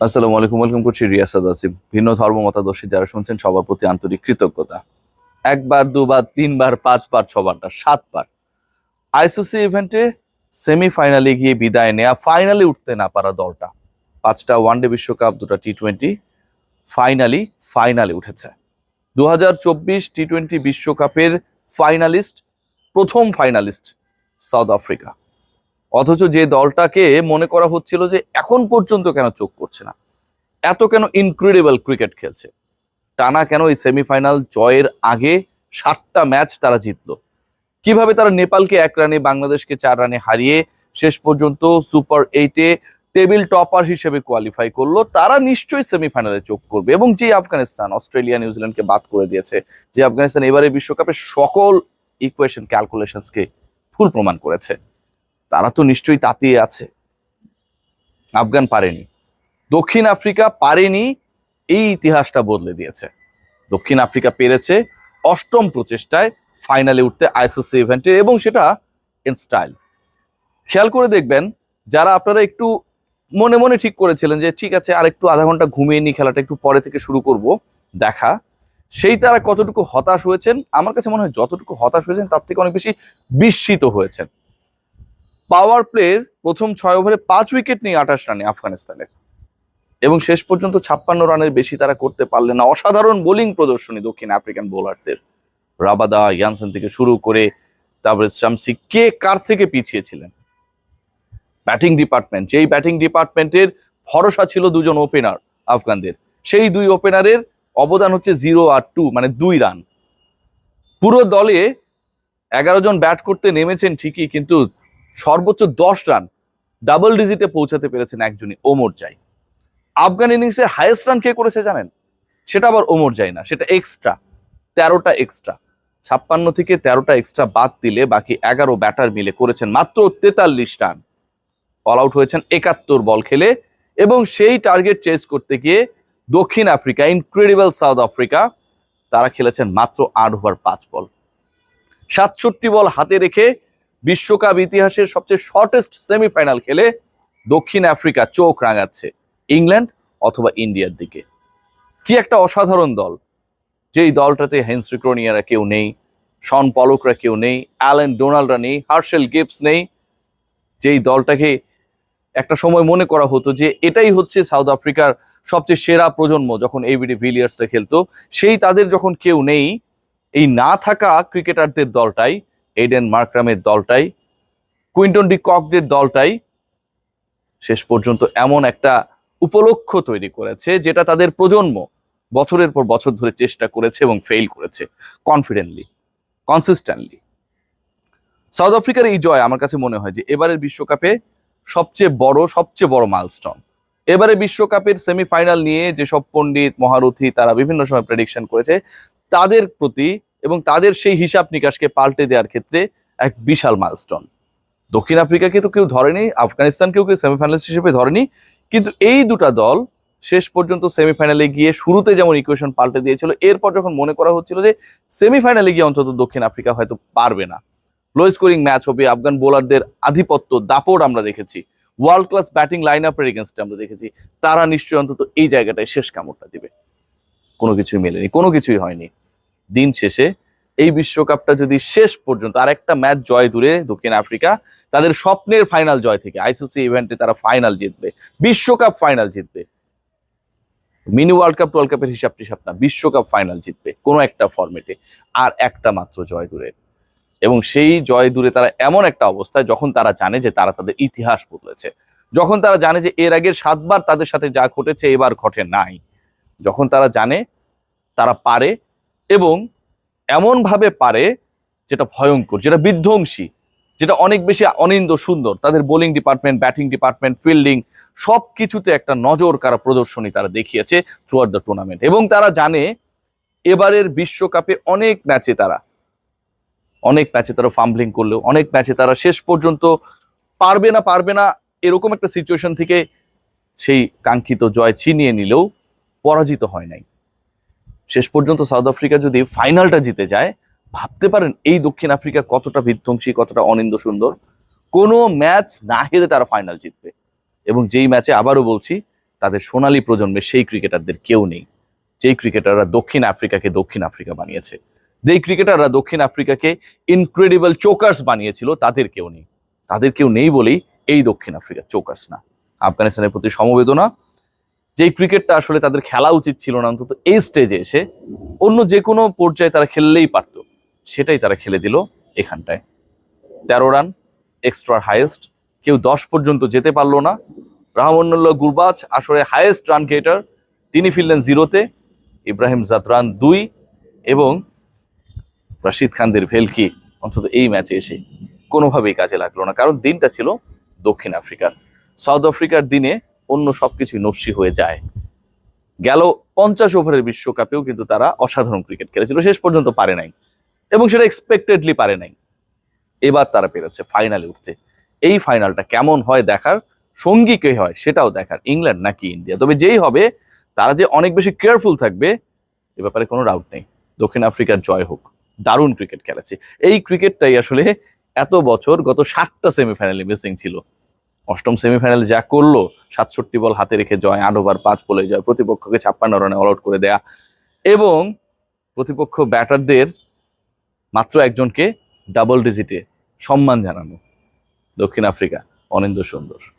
আসসালামু আলাইকুম ওয়েলকাম করছি রিয়াসাদ আসিফ। ভিন্ন ধর্ম মতাদর্শী যারা শুনছেন, সবার প্রতি আন্তরিক কৃতজ্ঞতা। একবার, দুবার, তিনবার, পাঁচবার, ছবারটা, সাতবার। আইসিসি ইভেন্টে সেমিফাইনালে গিয়ে বিদায় নেয়া ফাইনালে উঠতে না পারা দলটা। পাঁচটা ওয়ানডে বিশ্বকাপ, দুটা টি টোয়েন্টি ফাইনালি ফাইনালে উঠেছে। দু হাজার চব্বিশ টি টোয়েন্টি বিশ্বকাপের ফাইনালিস্ট প্রথম ফাইনালিস্ট সাউথ আফ্রিকা অথচ যে দলটাকে মনে করা হচ্ছিল যে এখন পর্যন্ত কেন চোখ করছে না। এত কেন ইনক্রেডিবল ক্রিকেট খেলছে। টানা কেন এই সেমিফাইনাল জয়ের আগে সাতটা ম্যাচ তারা জিতলো। কীভাবে তারা নেপালকে এক রানে, বাংলাদেশকে চার রানে হারিয়ে শেষ পর্যন্ত সুপার এইটে টেবিল টপার হিসেবে কোয়ালিফাই করল, তারা নিশ্চয়ই সেমিফাইনালে চোখ করবে এবং যে আফগানিস্তান, অস্ট্রেলিয়া নিউজিল্যান্ডকে বাদ করে দিয়েছে, যে আফগানিস্তান এবারে বিশ্বকাপের সকল ইকুয়েশন ক্যালকুলেশনসকে ফুল প্রমাণ করেছে। তারা তো নিশ্চয়ই তাতিয়ে আছে। আফগান পারেনি। দক্ষিণ আফ্রিকা পারেনি, এই ইতিহাসটা বদলে দিয়েছে। দক্ষিণ আফ্রিকা পেরেছে অষ্টম প্রচেষ্টায় ফাইনালে উঠতে আইসিসি ইভেন্টে এবং সেটা ইন স্টাইল খেয়াল করে দেখবেন, যারা আপনারা একটু মনে মনে ঠিক করেছিলেন যে, ঠিক আছে আর একটু আধা ঘণ্টা ঘুমিয়ে নিই, খেলাটা একটু পরে থেকে শুরু করব, দেখা। সেই তারা কতটুকু হতাশ হয়েছেন, আমার কাছে মনে হয় যতটুকু হতাশ হয়েছেন, তার থেকে অনেক বেশি বিস্মিত হয়েছেন। পাওয়ার প্লের প্রথম ছয় ওভারে পাঁচ উইকেট নিয়ে আঠাশ রানে আফগানিস্তানের এবং শেষ পর্যন্ত ছাপ্পান্ন রানের বেশি তারা করতে পারলে না। অসাধারণ বোলিং প্রদর্শনী দক্ষিণ আফ্রিকান বোলারদের। রাবাদা, ইয়ানসেন থেকে শুরু করে তারপরে শামসি, কে কার থেকে পিছিয়ে ছিলেন ব্যাটিং ডিপার্টমেন্ট। যেই ব্যাটিং ডিপার্টমেন্টের ভরসা ছিল দুজন ওপেনার আফগানদের। সেই দুই ওপেনারের অবদান হচ্ছে জিরো আর টু মানে দুই রান। পুরো দলে এগারো জন ব্যাট করতে নেমেছেন ঠিকই, কিন্তু সর্বোচ্চ দশ রান ডাবল ডিজিটে পৌঁছাতে পেরেছেন একজনই, ওমর জাই। আফগান ইনিংসের হাইয়েস্ট রান কে করেছে জানেন? সেটা আবার ওমর জাই না, সেটা এক্সট্রা তেরোটা এক্সট্রা ছাপ্পান্ন থেকে তেরোটা এক্সট্রা বাদ দিলে বাকি এগারো ব্যাটার মিলে করেছেন মাত্র তেতাল্লিশ রান। অল আউট হয়েছেন একাত্তর বল খেলে এবং সেই টার্গেট চেস করতে গিয়ে দক্ষিণ আফ্রিকা ইনক্রেডিবল সাউথ আফ্রিকা তারা খেলেছেন মাত্র আট ওভার পাঁচ বল। সাতষট্টি বল হাতে রেখে বিশ্বকাপ ইতিহাসের সবচেয়ে শর্টেস্ট সেমিফাইনাল খেলে দক্ষিণ আফ্রিকা চোখ রাঙাচ্ছে ইংল্যান্ড অথবা ইন্ডিয়ার দিকে। কি একটা অসাধারণ দল। যেই দলটাতে হেনসি ক্রোনিয়ারা কেউ নেই শন পলকরা কেউ নেই অ্যালেন ডোনাল্ডরা নেই হার্শেল গিপস নেই, যেই দলটাকে একটা সময় মনে করা হতো যে এটাই হচ্ছে সাউথ আফ্রিকার সবচেয়ে সেরা প্রজন্ম যখন এইবিডি ভিলিয়ার্সরা খেলতো, সেই তাদের যখন কেউ নেই, এই না থাকা ক্রিকেটারদের দলটাই এইডেন মার্করামের দলটাই কুইন্টন ডি ককদের দলটাই শেষ পর্যন্ত এমন একটা উপলক্ষ তৈরি করেছে, যেটা তাদের প্রজন্ম বছরের পর বছর ধরে চেষ্টা করেছে এবং ফেল করেছে কনফিডেন্টলি কনসিস্টেন্টলি সাউথ আফ্রিকার এই জয় আমার কাছে মনে হয় যে এবারের বিশ্বকাপে সবচেয়ে বড় সবচেয়ে বড় মাইলস্টোন এবারে বিশ্বকাপের সেমিফাইনাল নিয়ে যেসব পণ্ডিত, মহারথী তারা বিভিন্ন সময় প্রেডিকশন করেছে, তাদের প্রতি এবং তাদের সেই হিসাব নিকাশকে পাল্টে দেওয়ার ক্ষেত্রে এক বিশাল মাইলস্টোন দক্ষিণ আফ্রিকাকে তো কেউ ধরেনি, আফগানিস্তানকেও কেউ সেমিফাইনালিস্ট হিসেবে ধরেনি, কিন্তু এই দুটা দল শেষ পর্যন্ত সেমিফাইনালে গিয়ে শুরুতে যেমন ইকুয়েশন পাল্টে দিয়েছিল, এরপর যখন মনে করা হচ্ছিল যে সেমিফাইনালে গিয়ে অন্তত দক্ষিণ আফ্রিকা হয়তো পারবে না। লো স্কোরিং ম্যাচ হবে, আফগান বোলারদের আধিপত্য দাপট আমরা দেখেছি ওয়ার্ল্ড ক্লাস ব্যাটিং লাইন আপের এগেনস্টে আমরা দেখেছি, তারা নিশ্চয়ই অন্তত এই জায়গাটায় শেষ কামড়টা দিবে। কোনো কিছুই মেলেনি, কোনো কিছুই হয়নি। দিন শেষে। এই বিশ্বকাপটা যদি শেষ পর্যন্ত আর একটা ম্যাচ জয় দূরে দক্ষিণ আফ্রিকা, তাদের স্বপ্নের ফাইনাল জয় থেকে আইসিসি ইভেন্টে তারা ফাইনাল জিতবে, বিশ্বকাপ ফাইনাল জিতবে। মিনি ওয়ার্ল্ড কাপ ওয়ার্ল্ড কাপের হিসাব টিসাব না, বিশ্বকাপ ফাইনাল জিতবে, কোনো একটা ফরম্যাটে আর একটা মাত্র জয় দূরে। এবং সেই জয় দূরে তারা এমন একটা অবস্থায় যখন তারা জানে যে তারা তাদের ইতিহাস বদলেছে, যখন তারা জানে যে এর আগের সাতবার তাদের সাথে যা ঘটেছে এবার ঘটে নাই, যখন তারা জানে তারা পারে এবং এমনভাবে পারে যেটা ভয়ঙ্কর, যেটা বিধ্বংসী, যেটা অনেক বেশি অনিন্দ সুন্দর। তাদের bowling department, batting department, fielding সব কিছুতে একটা নজর কারা প্রদর্শনী তারা দেখিয়েছে থ্রু দ্য টুর্নামেন্ট এবং তারা জানে এবারের বিশ্বকাপে অনেক ম্যাচে তারা, অনেক ম্যাচে তারা ফাম্বলিং করলেও, অনেক ম্যাচে তারা শেষ পর্যন্ত পারবে না পারবে না এরকম একটা সিচুয়েশন থেকে সেই কাঙ্ক্ষিত জয় ছিনিয়ে নিলেও পরাজিত হয় নাই। শেষ পর্যন্ত সাউথ আফ্রিকা যদি ফাইনালটা জিতে যায়, ভাবতে পারেন এই দক্ষিণ আফ্রিকা কতটা বিধ্বংসী, কতটা অনিন্দ সুন্দর। কোনো ম্যাচ না হেরে তারা ফাইনাল জিতবে। এবং যেই ম্যাচে আবারও বলছি, তাদের সোনালী প্রজন্মের সেই ক্রিকেটারদের কেউ নেই। যেই ক্রিকেটাররা দক্ষিণ আফ্রিকাকে দক্ষিণ আফ্রিকা বানিয়েছে। যেই ক্রিকেটাররা দক্ষিণ আফ্রিকাকে ইনক্রেডিবল চোকার্স বানিয়েছিল, তাদের কেউ নেই। তাদের কেউ নেই বলেই এই দক্ষিণ আফ্রিকা চোকার্স না। আফগানিস্তানের প্রতি সমবেদনা যেই ক্রিকেটটা আসলে তাদের খেলা উচিত ছিল না, অন্তত এই স্টেজে এসে অন্য যে কোনো পর্যায়ে তারা খেললেই পারতো, সেটাই তারা খেলে দিল এখানটায়। তেরো রান এক্সট্রা হাইয়েস্ট কেউ দশ পর্যন্ত যেতে পারল না। রাহমানুল্লাহ গুরবাজ আসলে হাইয়েস্ট রান গেটার তিনি ফিরলেন জিরোতে ইব্রাহিম জাতরান দুই এবং রশিদ খানদের ভেলকি অন্তত এই ম্যাচে এসে কোনোভাবেই কাজে লাগল না, কারণ দিনটা ছিল দক্ষিণ আফ্রিকার। সাউথ আফ্রিকার দিনে অন্য সবকিছুই নস্যি হয়ে যায়। গেল পঞ্চাশ ওভারের বিশ্বকাপেও কিন্তু তারা অসাধারণ ক্রিকেট খেলেছিল। শেষ পর্যন্ত পারে নাই এবং সেটা এক্সপেক্টেডলি পারে নাই। এবার তারা পেরেছে ফাইনালে উঠতে। এই ফাইনালটা কেমন হয় দেখার? সঙ্গী কে হয় সেটাও দেখার। ইংল্যান্ড নাকি ইন্ডিয়া। তবে যেই হবে, তারা যে অনেক বেশি কেয়ারফুল থাকবে, এ ব্যাপারে কোনো ডাউট নেই। দক্ষিণ আফ্রিকার জয় হোক। দারুণ ক্রিকেট খেলেছে। এই ক্রিকেটটাই আসলে এত বছর গত সাতটা সেমিফাইনালে মিসিং ছিল। অষ্টম সেমিফাইনাল যা করল, সাতষট্টি বল হাতে রেখে জয়, আট ওভার পাঁচ বলে জয়, প্রতিপক্ষকে ছাপ্পান্ন রানে অল আউট করে দেয়া। এবং প্রতিপক্ষ ব্যাটারদের মাত্র একজনকে ডাবল ডিজিটে সম্মান জানানো। দক্ষিণ আফ্রিকা অনিন্দ সুন্দর।